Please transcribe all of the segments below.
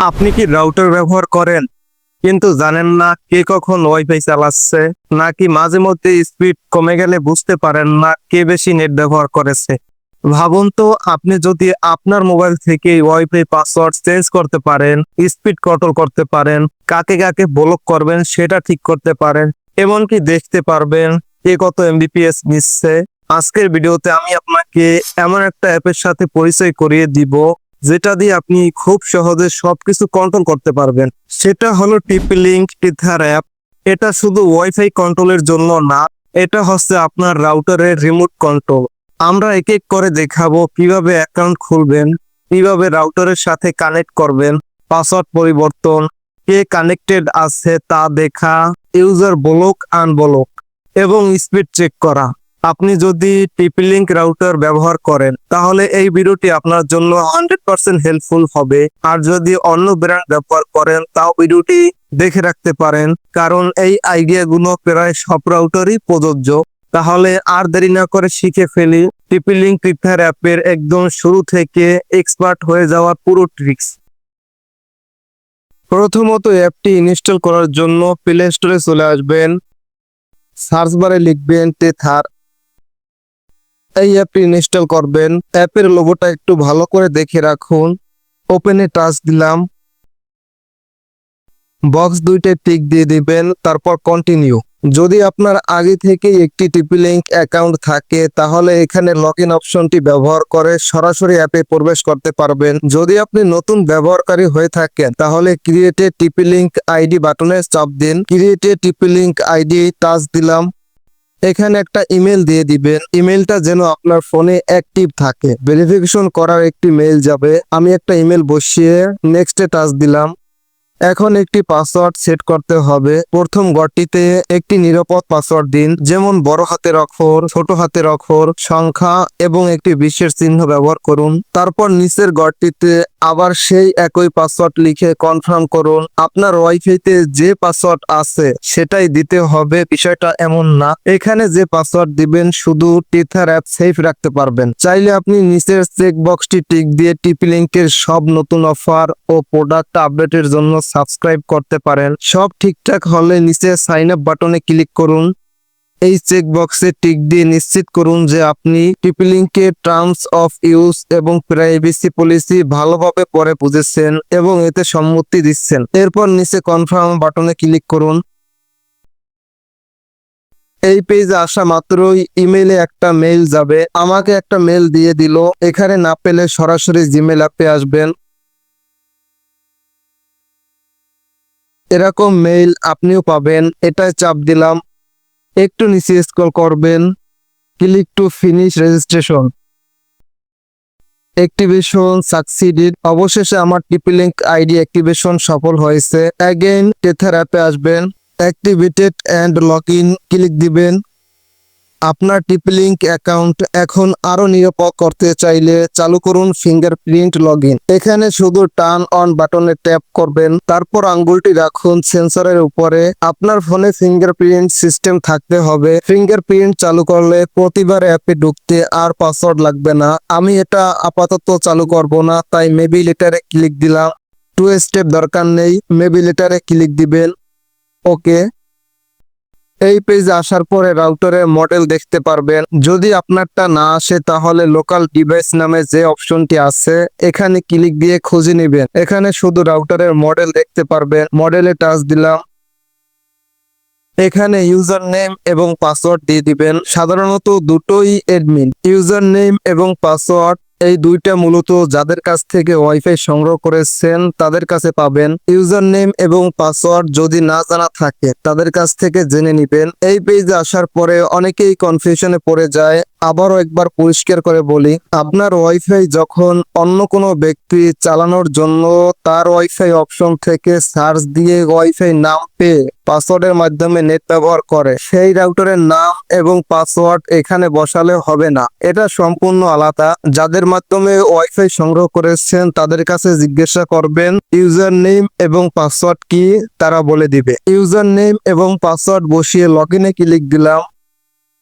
আপনি কি রাউটার ব্যবহার করেন? কিন্তু জানেন না কে কখন ওয়াইফাই চালাচ্ছে, নাকি মাঝে মধ্যে স্পিড কমে গেলে বুঝতে পারেন না কে বেশি নেট ব্যবহার করেছে। ভাবুন তো, আপনি যদি আপনার মোবাইল থেকে ওয়াইফাই পাসওয়ার্ড চেঞ্জ করতে পারেন স্পিড কন্ট্রোল করতে পারেন, কাকে কাকে ব্লক করবেন সেটা ঠিক করতে পারেন, এমনকি দেখতে পারবেন কে কত এমবিপিএস নিচ্ছে। আজকের ভিডিওতে আমি আপনাকে এমন একটা অ্যাপের সাথে পরিচয় করিয়ে দিব যেটা দিয়ে আপনি খুব সহজে সবকিছু কন্ট্রোল করতে পারবেন। সেটা হলো টিপি লিঙ্ক টিথার অ্যাপ এটা শুধু ওয়াইফাই কন্ট্রোলের জন্য না, এটা হচ্ছে আপনার রাউটারের রিমোট কন্ট্রোল আমরা এক এক করে দেখাবো কীভাবে অ্যাকাউন্ট খুলবেন, কীভাবে রাউটারের সাথে কানেক্ট করবেন পাসওয়ার্ড পরিবর্তন, কে কানেক্টেড আছে তা দেখা ইউজার ব্লক আনব্লক এবং স্পিড চেক করা। আপনি যদি টিপি লিঙ্ক রাউটার ব্যবহার করেন, তাহলে এই ভিডিওটি আপনার জন্য হান্ড্রেড পার্সেন্ট হেল্পফুল হবে। আর যদি অন্য ব্র্যান্ড ব্যবহার করেন, তাও ভিডিওটি দেখে রাখতে পারেন, কারণ এই আইডিয়াগুলো প্রায় সব রাউটারই প্রযোজ্য। তাহলে আর দেরি না করে শিখে ফেলি টিপি লিঙ্ক প্রিফায়ার অ্যাপের একদম শুরু থেকে এক্সপার্ট হয়ে যাওয়ার পুরো ট্রিক্স প্রথমত অ্যাপটি ইনস্টল করার জন্য প্লে স্টোরে চলে আসবেন। সার্চ বারে লিখবেন টেথার এই অ্যাপটি ইনস্টল করবেন। অ্যাপের লোগোটা একটু ভালো করে দেখে রাখুন। ওপেনে টাচ দিলাম। বক্স দুইটা টিক দিয়ে দিবেন, তারপর কন্টিনিউ যদি আপনার আগে থেকেই একটি টিপি লিঙ্ক অ্যাকাউন্ট থাকে, তাহলে এখানে লগ ইন অপশনটি ব্যবহার করে সরাসরি অ্যাপে প্রবেশ করতে পারবেন। যদি আপনি নতুন ব্যবহারকারী হয়ে থাকেন, তাহলে ক্রিয়েটে টিপি লিঙ্ক আইডি বাটনে চাপ দিন। ক্রিয়েটে টিপি লিঙ্ক আইডি টাচ দিলাম। এখানে একটা ইমেল দিয়ে দিবেন। ইমেলটা যেন আপনার ফোনে অ্যাক্টিভ থাকে। ভেরিফিকেশন করার একটি মেইল যাবে। আমি একটা ইমেল বসিয়ে নেক্সটে টাচ দিলাম। এখন একটি পাসওয়ার্ড সেট করতে হবে। প্রথম ঘরটিতে একটি নিরাপদ পাসওয়ার্ড দিন, যেমন বড় হাতের অক্ষর, ছোট হাতের অক্ষর, সংখ্যা এবং একটি বিশেষ চিহ্ন ব্যবহার করুন। তারপর নিচের ঘরটিতে আবার সেই একই পাসওয়ার্ড লিখে কনফার্ম করুন। আপনার ওয়াইফাইতে যে পাসওয়ার্ড আছে, সেটাই দিতে হবে। বিষয়টা এমন না। এখানে যে পাসওয়ার্ড দিবেন, শুধু টিথার অ্যাপ সেফ রাখতে পারবেন। চাইলে আপনি নিচের চেক বক্সটি টিক দিয়ে টিপি লিঙ্কের সব নতুন অফার ও প্রোডাক্ট আপডেটের জন্য সাবস্ক্রাইব করতে পারেন। সব ঠিকঠাক হলে নিচে সাইন আপ বাটনে ক্লিক করুন। এই চেক বক্সে টিক দিয়ে নিশ্চিত করুন যে আপনি টিপি লিঙ্কের টার্মস অফ ইউজ এবং প্রাইভেসি পলিসি ভালোভাবে পরে বুঝেছেন এবং এতে সম্মতি দিচ্ছেন। এরপর নিচে কনফার্ম বাটনে ক্লিক করুন। এই পেজে আসা মাত্রই ইমেলে একটা মেইল যাবে। আমাকে একটা মেইল দিয়ে দিল। এখানে না পেলে সরাসরি জিমেল অ্যাপে আসবেন। এরকম মেইল আপনিও পাবেন, এটাই চাপ দিলাম। একটু নিচে স্ক্রল করবেন click to finish registration activation succeeded অবশেষে আমার টিপি লিঙ্ক আইডি অ্যাক্টিভেশন সফল হয়েছে। অ্যাগেন টেথার অ্যাপে আসবেন। Activated and log in click দিবেন। আপনার টিপি লিঙ্ক অ্যাকাউন্ট এখন আরও নিরাপদ করতে চাইলে চালু করুন ফিঙ্গারপ্রিন্ট লগ এখানে শুধু টার্ন অন বাটনে ট্যাপ করবেন, তারপর আঙ্গুলটি রাখুন সেন্সরের উপরে। আপনার ফোনে ফিঙ্গারপ্রিন্ট সিস্টেম থাকতে হবে। ফিঙ্গারপ্রিন্ট চালু করলে প্রতিবার অ্যাপে ঢুকতে আর পাসওয়ার্ড লাগবে না। আমি এটা আপাতত চালু করব না, তাই মেবি লেটারে ক্লিক দিলাম। টু স্টেপ দরকার নেই, মেবি লেটারে ক্লিক দিবেন। ওকে। এই পেজে আসার পরে রাউটারের মডেল দেখতে পারবেন। যদি আপনারটা না আসে, তাহলে লোকাল ডিভাইস নামে যে অপশনটি আছে, এখানে ক্লিক দিয়ে খুঁজে নেবেন। এখানে শুধু রাউটারের মডেল দেখতে পারবেন। মডেলে টাচ দিলাম। এখানে ইউজার নেম এবং পাসওয়ার্ড দিয়ে দিবেন। সাধারণত দুটোই এডমিন ইউজার নেম এবং পাসওয়ার্ড এই দুইটা মূলত যাদের কাছ থেকে ওয়াইফাই সংগ্রহ করেছেন, তাদের কাছে পাবেন ইউজার নেম এবং পাসওয়ার্ড যদি না জানা থাকে, তাদের কাছ থেকে জেনে নিবেন। এই পেজে আসার পরে অনেকেই কনফিউশনে পড়ে যায় আবারও একবার পরিষ্কার করে বলি, আপনার ওয়াইফাই যখন অন্য কোনো ব্যক্তি চালানোর জন্য তার ওয়াইফাই অপশন থেকে সার্চ দিয়ে ওয়াইফাই নাম পেয়ে পাসওয়ার্ডের মাধ্যমে নেট ব্যবহার করে, সেই রাউটারের নাম এবং পাসওয়ার্ড এখানে বসালে হবে না। এটা সম্পূর্ণ আলাদা। যাদের মাধ্যমে ওয়াইফাই সংগ্রহ করেছেন, তাদের কাছে জিজ্ঞাসা করবেন ইউজার নেম এবং পাসওয়ার্ড কি? তারা বলে দিবে। ইউজার নেম এবং পাসওয়ার্ড বসিয়ে লগ ইনে ক্লিক দিলাম।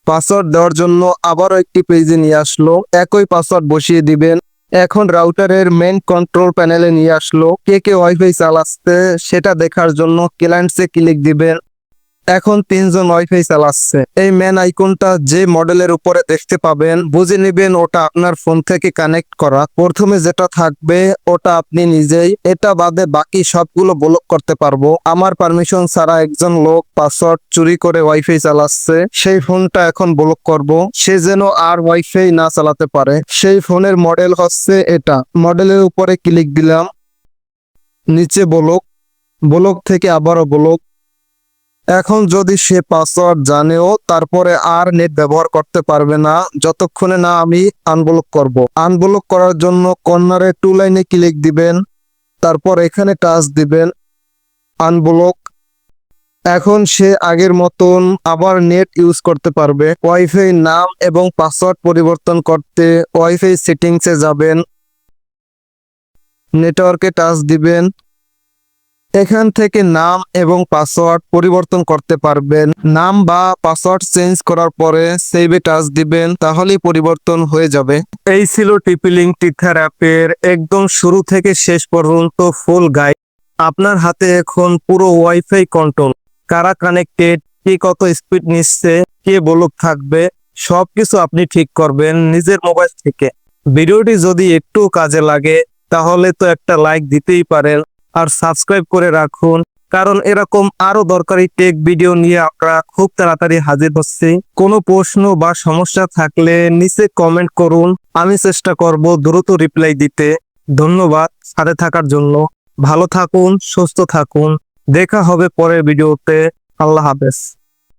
পাসওয়ার্ড দেওয়ার জন্য আবারও একটি পেজে নিয়ে আসলো। একই পাসওয়ার্ড বসিয়ে দিবেন। এখন রাউটারের মেন কন্ট্রোল প্যানেলে নিয়ে আসলো। কে কে ওয়াইফাই চালাচ্ছে সেটা দেখার জন্য ক্লায়েন্টসে ক্লিক দিবেন। এখন তিনজন ওয়াইফাই চালাচ্ছে এই ম্যান আইকনটা যে মডেলের উপরে দেখতে পাবেন, বুঝে নেবেন ওটা আপনার ফোন থেকে কানেক্ট করা। প্রথমে যেটা থাকবে, ওটা আপনি নিজেই, এটা বাদে বাকি সবগুলো ব্লক করতে পারব। আমার পারমিশন ছাড়া একজন লোক পাসওয়ার্ড চুরি করে ওয়াইফাই চালাচ্ছে। সেই ফোনটা এখন ব্লক করব। সে যেন আর ওয়াইফাই না চালাতে পারে। সেই ফোনের মডেল হচ্ছে এটা। মডেলের উপরে ক্লিক দিলাম। নিচে ব্লক ব্লক থেকে আবারও ব্লক এখন যদি সে পাসওয়ার্ড জানেও, তারপরে আর নেট ব্যবহার করতে পারবে না, যতক্ষণে না আমি আনব্লক করব। আনব্লক করার জন্য কর্নারে টু লাইনে ক্লিক দিবেন, তারপর এখানে টাচ দিবেন আনব্লক এখন সে আগের মতন আবার নেট ইউজ করতে পারবে। ওয়াইফাই নাম এবং পাসওয়ার্ড পরিবর্তন করতে ওয়াইফাই সেটিংসে যাবেন। নেটওয়ার্কে টাচ দিবেন। এখান থেকে নাম এবং পাসওয়ার্ড পরিবর্তন করতে পারবেন। নাম বা পাসওয়ার্ড চেঞ্জ করার পরে সেভে টাচ দিবেন, তাহলেই পরিবর্তন হয়ে যাবে। এই ছিল টিপিলিং টিথার অ্যাপের একদম শুরু থেকে শেষ পর্যন্ত ফুল গাইড আপনার হাতে এখন পুরো ওয়াইফাই কন্ট্রোল কারা কানেক্টেড কে কত স্পিড নিচ্ছে, কে বলক থাকবে, সবকিছু আপনি ঠিক করবেন নিজের মোবাইল থেকে। ভিডিওটি যদি একটু কাজে লাগে, তাহলে তো একটা লাইক দিতেই পারেন। আর সাবস্ক্রাইব করে রাখুন, কারণ এরকম আরও দরকারি টেক ভিডিও নিয়ে আমরা খুব তাড়াতাড়ি হাজির হচ্ছি। কোনো প্রশ্ন বা সমস্যা থাকলে নিচে কমেন্ট করুন, আমি চেষ্টা করব দ্রুত রিপ্লাই দিতে। ধন্যবাদ সাথে থাকার জন্য। ভালো থাকুন, সুস্থ থাকুন। দেখা হবে পরের ভিডিওতে আল্লাহ হাফেজ।